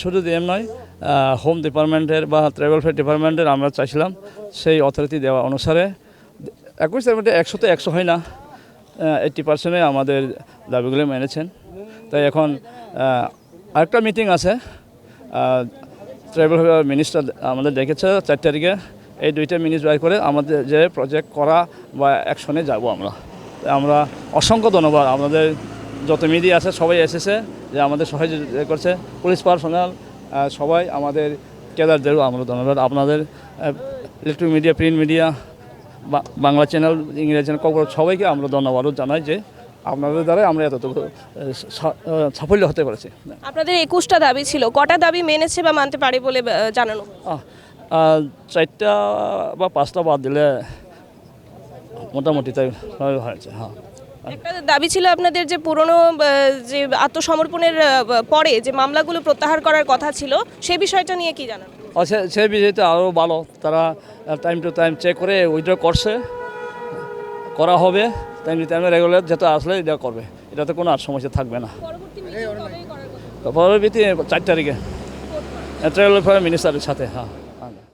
শুধু ডিএম নয় হোম ডিপার্টমেন্টের বা ট্রাভেল ফেয়ার ডিপার্টমেন্টের আমরা চাইছিলাম সেই অথরিটি দেওয়া অনুসারে। একুশ মধ্যে একশোতে একশো হয় না এইট্টি পার্সেন্টে আমাদের দাবিগুলো মেনেছেন। তাই এখন আরেকটা মিটিং আছে ট্রাভেল মিনিস্টার আমাদের ডেকেছে চার তারিখে। এই দুইটা মিনিট বাইর করে আমাদের যে প্রজেক্ট করা বা অ্যাকশনে যাব আমরা। আমরা অসংখ্য ধন্যবাদ। আমাদের যত মিডিয়া আছে সবাই এসেছে যে আমাদের সহযোগিতা করছে। পুলিশ পার্সোনাল সবাই আমাদের কেদারদেরও আমরা ধন্যবাদ। আপনাদের electric media print media Bangla channel ইংরেজি চ্যানেল খবর সবাইকে আমরা ধন্যবাদও জানাই যে আপনাদের দ্বারাই আমরা এতটুকু সাফল্য হতে পেরেছি। আপনাদের একুশটা দাবি ছিল কটা দাবি মেনেছে বা মানতে পারে বলে জানানো চারটা বা পাঁচটা বাদ দিলে মোটামুটি তাই হয়েছে হ্যাঁ। একটা দাবি ছিল আপনাদের যে পুরনো যে আত্মসমর্পণের পরে যে মামলাগুলো প্রত্যাহার করার কথা ছিল সেই বিষয়টা নিয়ে কি জানান? সে সে বিষয়টা আরও ভালো। তারা time to time check withdraw withdraw করছে। করা হবে টাইম টু টাইমে রেগুলার যেটা আসলে এটা করবে। এটাতে কোনো আর সমস্যা থাকবে না। পরবর্তী চার তারিখে। ট্রাভেল মিনিস্টারের সাথে হ্যাঁ।